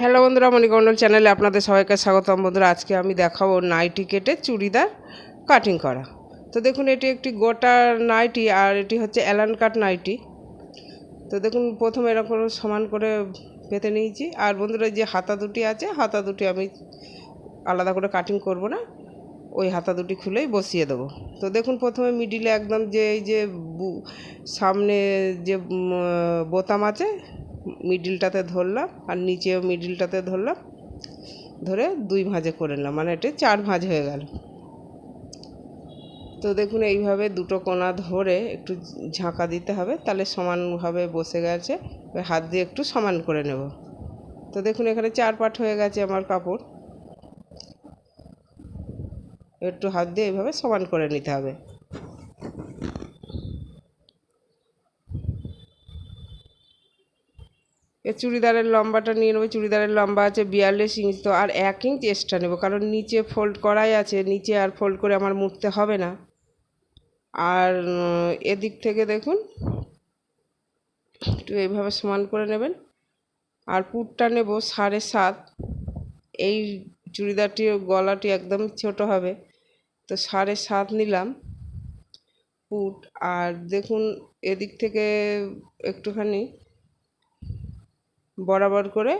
Hello বন্ধুরা মণিকণ্ডল চ্যানেলে আপনাদের সবাইকে স্বাগতম বন্ধুরা। আজকে আমি দেখাবো নাইটি কেটে চুড়িদার কাটিং করা। তো দেখুন, এটি একটি গোটা নাইটি আর এটি হচ্ছে অ্যালান কাট নাইটি। তো দেখুন, প্রথমে এরকম সমান করে পেতে নিয়েছি। আর বন্ধুরা যে হাতা দুটি আছে, হাতা দুটি আমি আলাদা করে কাটিং করব না। ওই হাতা দুটি খুলেই বসিয়ে দেবো। তো দেখুন, প্রথমে মিডিলে একদম যে এই যে সামনে যে বোতাম আছে মিডিলটাতে ধরলাম আর নিচেও মিডিলটাতে ধরলাম। ধরে দুই ভাঁজে করে নিলাম মানে এটা চার ভাঁজ হয়ে গেল। তো দেখুন, এইভাবে দুটো কোনা ধরে একটু ঝাঁকা দিতে হবে, তাহলে সমানভাবে বসে গেছে। হাত দিয়ে একটু সমান করে নেব। তো দেখুন, এখানে চার পাট হয়ে গেছে আমার কাপড়। একটু হাত দিয়ে এইভাবে সমান করে নিতে হবে। এ চুড়িদারের লম্বাটা নিয়ে নেব, চুড়িদারের লম্বা আছে বিয়াল্লিশ ইঞ্চ, তো আর এক ইঞ্চ এক্সট্রা নেব, কারণ নিচে ফোল্ড করাই আছে, নিচে আর ফোল্ড করে আমার মুড়তে হবে না। আর এদিক থেকে দেখুন, একটু এইভাবে সমান করে নেবেন। আর পুটটা নেব সাড়ে সাত, এই চুড়িদারটি গলাটি একদম ছোট হবে, তো সাড়ে সাত নিলাম পুট। আর দেখুন, এদিক থেকে একটুখানি বরাবর করে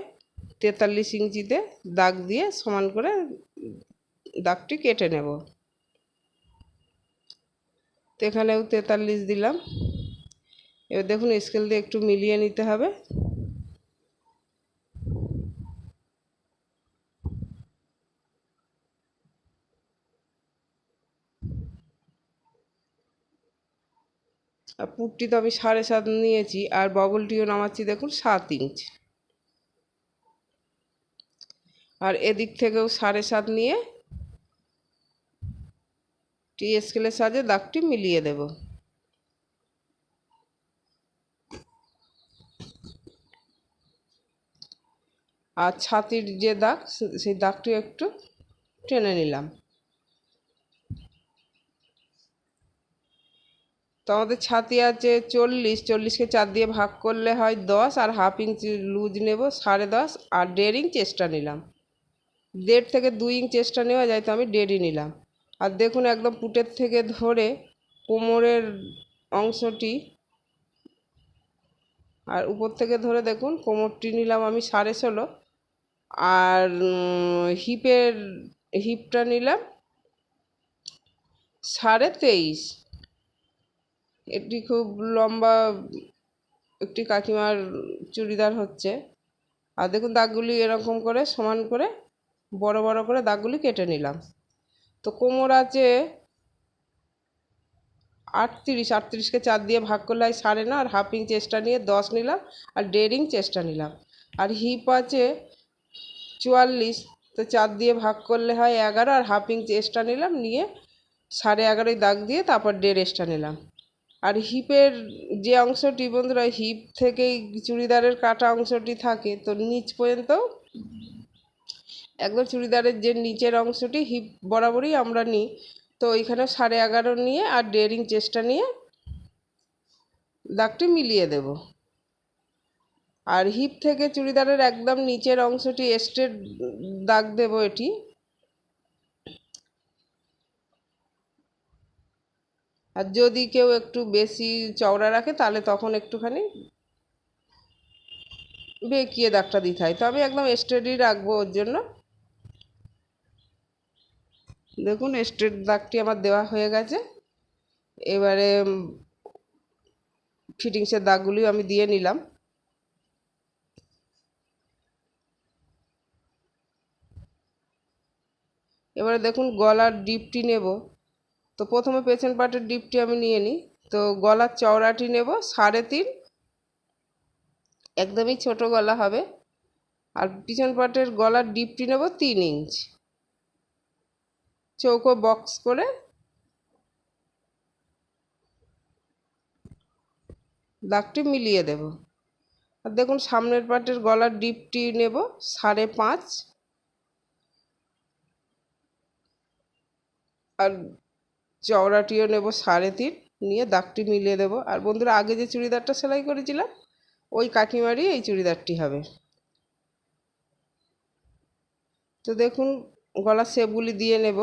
তেতাল্লিশ ইঞ্চিতে দাগ দিয়ে সমান করে দাগটি কেটে নেব। তো এখানেও তেতাল্লিশ দিলাম। এবার দেখুন, স্কেল দিয়ে একটু মিলিয়ে নিতে হবে। আর পুটটি তো আমি সাড়ে সাত নিয়েছি, আর বগলটিও নামাচ্ছি দেখুন, সাত ইঞ্চ। আর এদিক থেকেও সাড়ে সাত নিয়ে টি স্কেলের সাহায্যে দাগটি মিলিয়ে দেব। আর ছাতির যে দাগ সেই দাগটি একটু টেনে নিলাম। তো আমাদের ছাতি আছে চল্লিশ, চল্লিশকে চার দিয়ে ভাগ করলে হয় দশ, আর হাফ ইঞ্চ লুজ নেব সাড়ে দশ, আর দেড় ইঞ্চ এক্সট্রা নিলাম। দেড় থেকে দুই ইঞ্চ এক্সট্রা নেওয়া যায়, তো আমি দেড়ই নিলাম। আর দেখুন একদম পুটের থেকে ধরে কোমরের অংশটি, আর উপর থেকে ধরে দেখুন কোমরটি নিলাম আমি সাড়ে ষোলো। আর হিপের হিপটা নিলাম সাড়ে তেইশ। এটি খুব লম্বা একটি কাকিমার চুড়িদার হচ্ছে। আর দেখুন দাগগুলি এরকম করে সমান করে বড় বড় করে দাগগুলি কেটে নিলাম। তো কোমর আছে আটত্রিশ, আটত্রিশকে চার দিয়ে ভাগ করলে হয় সাড়ে না, আর হাফ এক্সট্রা নিয়ে দশ নিলাম, আর ইঞ্চ এক্সট্রা নিলাম। আর হিপ আছে চুয়াল্লিশ, তো চার দিয়ে ভাগ করলে হয় এগারো, আর হাফ এক্সট্রা নিলাম, নিয়ে সাড়ে এগারোই দাগ দিয়ে তারপর এক্সট্রা নিলাম। আর হিপের যে অংশটি বন্ধুরা হিপ থেকেই চুড়িদারের কাটা অংশটি থাকে, তো নিচ পর্যন্ত একদম চুড়িদারের যে নিচের অংশটি হিপ বরাবরই আমরা নিই। তো ওইখানে সাড়ে এগারো নিয়ে আর ইঞ্চ চেষ্টা নিয়ে দাগটি মিলিয়ে দেব। আর হিপ থেকে চুড়িদারের একদম নিচের অংশটি স্ট্রেট দাগ দেব এটি। আর যদি কেউ একটু বেশি চওড়া রাখে, তাহলে তখন একটুখানি বেঁকিয়ে দাগটা দিতে হয়। তো আমি একদম স্ট্রেটই রাখব ওর জন্য। দেখুন, স্ট্রেট দাগটি আমার দেওয়া হয়ে গেছে। এবারে ফিটিংসের দাগগুলিও আমি দিয়ে নিলাম। এবারে দেখুন, গলার ডিপটি নেব। তো প্রথমে পেছন পাটের ডিপটি আমি নিয়ে নিই। তো গলার চওড়াটি নেব, সাড়ে তিন। একদমই ছোট গলা হবে। আর পিছন পাটের গলার ডিপটি নেব তিন ইঞ্চ। চৌকো বক্স করে দাগটি মিলিয়ে দেব। আর দেখুন, সামনের পাটের গলার ডিপটি নেব সাড়ে পাঁচ। আর চওড়াটিও নেব সাড়ে তিন। নিয়ে দাগটি মিলিয়ে দেব। আর বন্ধুরা, আগে যে চুড়িদারটা সেলাই করেছিলাম, ওই কাকিমারই এই চুড়িদারটি হবে। তো দেখুন, গলার শেপগুলি দিয়ে নেব।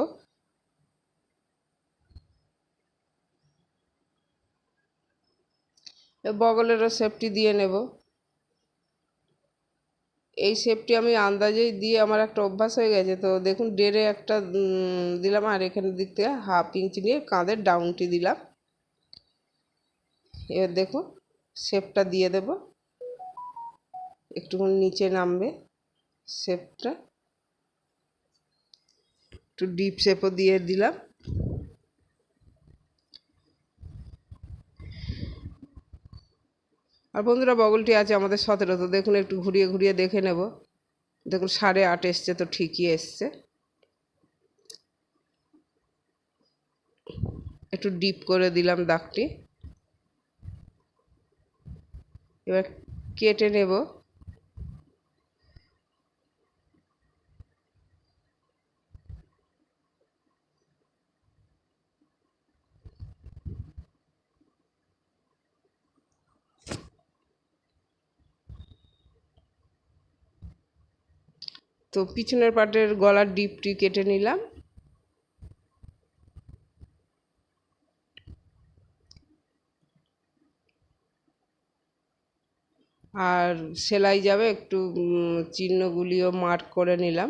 বগলেরও শেপটি দিয়ে নেব। এই শেপটি আমি আন্দাজেই দিয়ে আমার একটা অভ্যাস হয়ে গেছে। তো দেখুন ডেরে একটা দিলাম আর এখানে দিক থেকে হাফ ইঞ্চি নিয়ে কাঁধের ডাউনটি দিলাম। এবার দেখুন শেপটা দিয়ে দেব। একটুখানি নিচে নামবে শেপটা একটু ডিপ শেপও দিয়ে দিলাম। আর বন্ধুরা, বগলটি আছে আমাদের সতেরো, তো দেখুন একটু ঘুরিয়ে ঘুরিয়ে দেখে নেব। দেখুন, সাড়ে আট এসছে, তো ঠিকই এসছে। একটু ডিপ করে দিলাম দাগটি। এবার কেটে নেব। তো পিছনের পাটের গলার ডিপটি কেটে নিলাম। আর সেলাই যাবে, একটু চিহ্নগুলিও মার্ক করে নিলাম।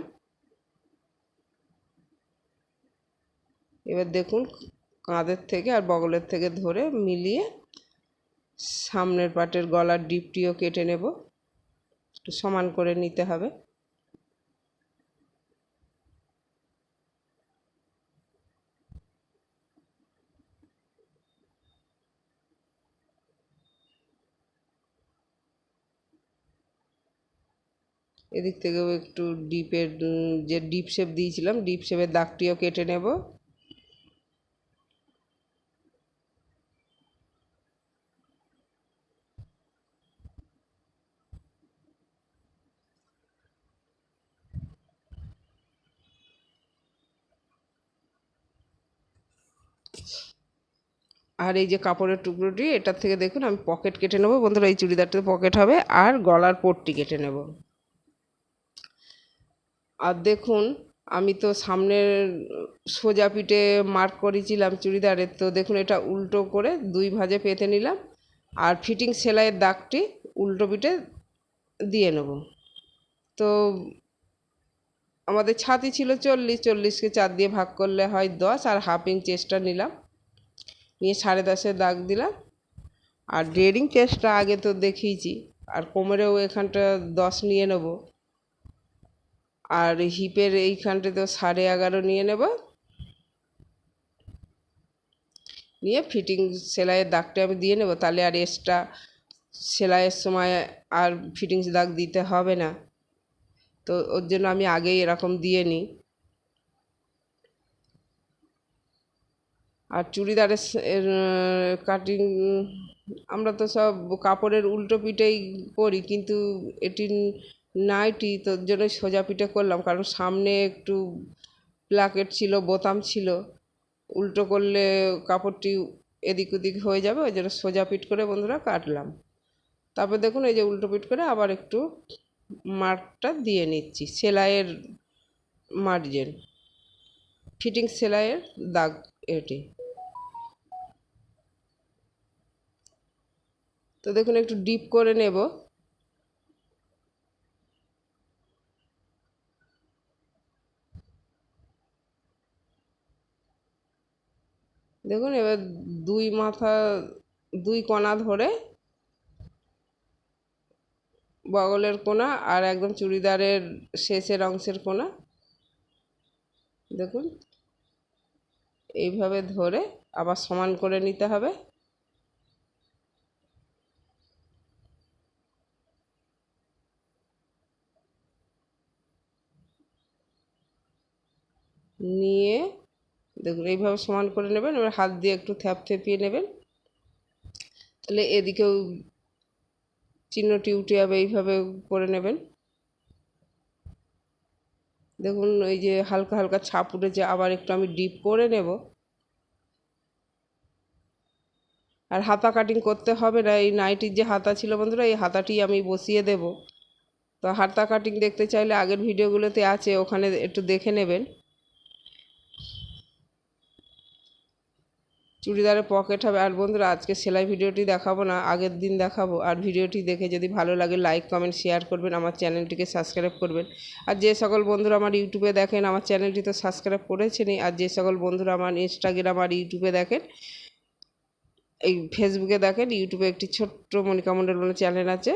এবার দেখুন, কাঁধের থেকে আর বগলের থেকে ধরে মিলিয়ে সামনের পাটের গলার ডিপটিও কেটে নেব। একটু সমান করে নিতে হবে। এদিক থেকেও একটু ডিপের, যে ডিপ শেপ দিয়েছিলাম, ডিপ শেপের দাগটিও কেটে নেব। আর এই যে কাপড়ের টুকরোটি, এটার থেকে দেখুন, আমি পকেট কেটে নেব। বন্ধুরা, এই চুড়িদারটাতে পকেট হবে, আর গলার পোটটি কেটে নেব। আর দেখুন, আমি তো সামনের সোজা পিঠে মার্ক করেছিলাম চুড়িদারের তো দেখুন এটা উল্টো করে দুই ভাঁজে পেতে নিলাম। আর ফিটিং সেলাইয়ের দাগটি উল্টো পিঠে দিয়ে নেব। তো আমাদের ছাতি ছিল চল্লিশ, চল্লিশকে চার দিয়ে ভাগ করলে হয় দশ, আর হাফ ইঞ্চ নিলাম। নিয়ে সাড়ে দশের দাগ দিলাম। আর ড্রেডিং চেস্টটা আগে তো দেখিয়েছি, আর কোমরেও এখানটা দশ নিয়ে নেব। আর হিপের এইখানটা তো সাড়ে এগারো নিয়ে নেব। নিয়ে ফিটিং সেলাইয়ের দাগটা আমি দিয়ে নেব, তাহলে আর এক্সট্রা সেলাইয়ের সময় আর ফিটিংস দাগ দিতে হবে না। তো ওর জন্য আমি আগেই এরকম দিয়ে নিই। আর চুড়িদারের কাটিং আমরা তো সব কাপড়ের উল্টো পিঠেই করি কিন্তু এটি নাইটি তোর জন্য সোজা পিঠে করলাম, কারণ সামনে একটু প্লাকেট ছিল, বোতাম ছিল। উল্টো করলে কাপড়টি এদিক ওদিক হয়ে যাবে, ওই জন্য সোজা পিঠ করে বন্ধুরা কাটলাম। তারপর দেখুন, এই যে উল্টো পিঠ করে আবার একটু মার্কটা দিয়ে নিচ্ছি, সেলাইয়ের মার্জিন। ফিটিং সেলাইয়ের দাগ এটি। তো দেখুন, একটু ডিপ করে নেব। দেখুন, এবার দুই মাথা, দুই কোণা ধরে বগলের কোনা আর একদম চুড়িদারের শেষের অংশের কোনা দেখুন, এইভাবে ধরে আবার সমান করে নিতে হবে। নিয়ে দেখুন, এইভাবে সমান করে নেবেন, এবার হাত দিয়ে একটু থ্যাপ থেপিয়ে নেবেন। তাহলে এদিকেও চিহ্নটি উঠে যাবে এইভাবে করে নেবেন। দেখুন ওই যে হালকা হালকা ছাপ উঠেছে, আবার একটু আমি ডিপ করে নেব। আর হাতা কাটিং করতে হবে না, এই নাইটির যে হাতা ছিল বন্ধুরা, এই হাতাটি আমি বসিয়ে দেব। তো তো হাতা কাটিং দেখতে চাইলে আগের ভিডিওগুলোতে আছে, ওখানে একটু দেখে নেবেন। চুড়িদারের পকেট হবে। আর বন্ধুরা, আজকে সেলাই ভিডিওটি দেখাবো না, আগের দিন দেখাবো। আর ভিডিওটি দেখে যদি ভালো লাগে লাইক কমেন্ট শেয়ার করবেন, আমার চ্যানেলটিকে সাবস্ক্রাইব করবেন। আর যে সকল বন্ধুরা আমার ইউটিউবে দেখেন, আমার চ্যানেলটি তো সাবস্ক্রাইব করেছেনই। আর যে সকল বন্ধুরা আমার ইনস্টাগ্রাম আর ইউটিউবে দেখেন, এই ফেসবুকে দেখেন, ইউটিউবে একটি ছোট্ট মনিকা মণ্ডল বলে চ্যানেল আছে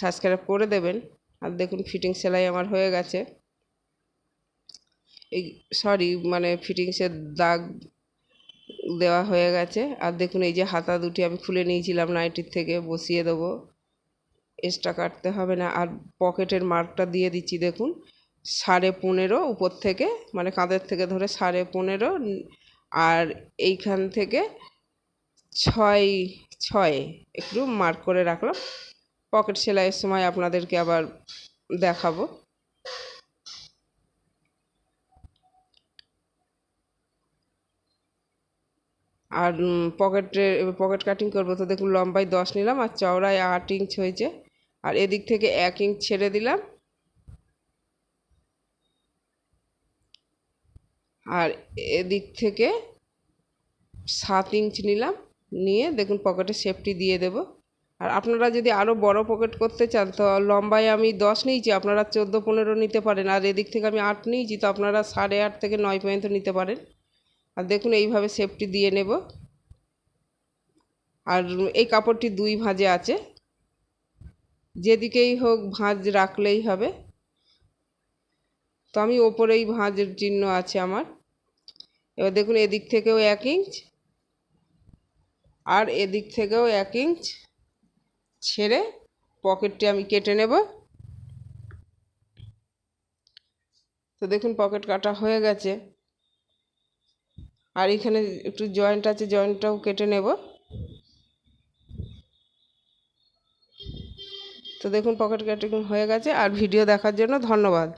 সাবস্ক্রাইব করে দেবেন। আর দেখুন ফিটিং সেলাই আমার হয়ে গেছে। এই সরি মানে ফিটিংসের দাগ দেওয়া হয়ে গেছে। আর দেখুন, এই যে হাতা দুটি আমি খুলে নিয়েছিলাম নাইটির থেকে, বসিয়ে দেবো। এক্সট্রা কাটতে হবে না। আর পকেটের মার্কটা দিয়ে দিচ্ছি, দেখুন, সাড়ে পনেরো উপর থেকে মানে কাঁধের থেকে ধরে সাড়ে পনেরো, আর এইখান থেকে ছয় ছয় একটু মার্ক করে রাখলাম। পকেট সেলাইয়ের সময় আপনাদেরকে আবার দেখাবো। আর পকেটে পকেট কাটিং করব তো দেখুন লম্বায় দশ নিলাম আর চওড়ায় আট ইঞ্চ হয়েছে। আর এদিক থেকে এক ইঞ্চ ছেড়ে দিলাম। আর এদিক থেকে সাত ইঞ্চ নিলাম। নিয়ে দেখুন পকেটে সেফটি দিয়ে দেব। আর আপনারা যদি আরও বড় পকেট করতে চান, তো লম্বায় আমি দশ নিয়েছি, আপনারা চোদ্দ পনেরো নিতে পারেন। আর এদিক থেকে আমি আট নিয়েছি, তো আপনারা সাড়ে আট থেকে নয় পর্যন্ত নিতে পারেন। আর দেখুন এইভাবে সেফটি দিয়ে নেব। আর এই কাপড়টি দুই ভাঁজে আছে। যেদিকেই হোক ভাঁজ রাখলেই হবে। তো আমি ওপরেই ভাঁজের চিহ্ন আছে আমার। এবার দেখুন এদিক থেকেও এক ইঞ্চ আর এদিক থেকেও এক ইঞ্চ ছেড়ে পকেটটি আমি কেটে নেব। তো দেখুন পকেট কাটা হয়ে গেছে। আর এখানে একটু জয়েন্ট আছে জয়েন্টটাও কেটে নেব। তো দেখুন পকেট কাটিং হয়ে গেছে, আর ভিডিও দেখার জন্য ধন্যবাদ।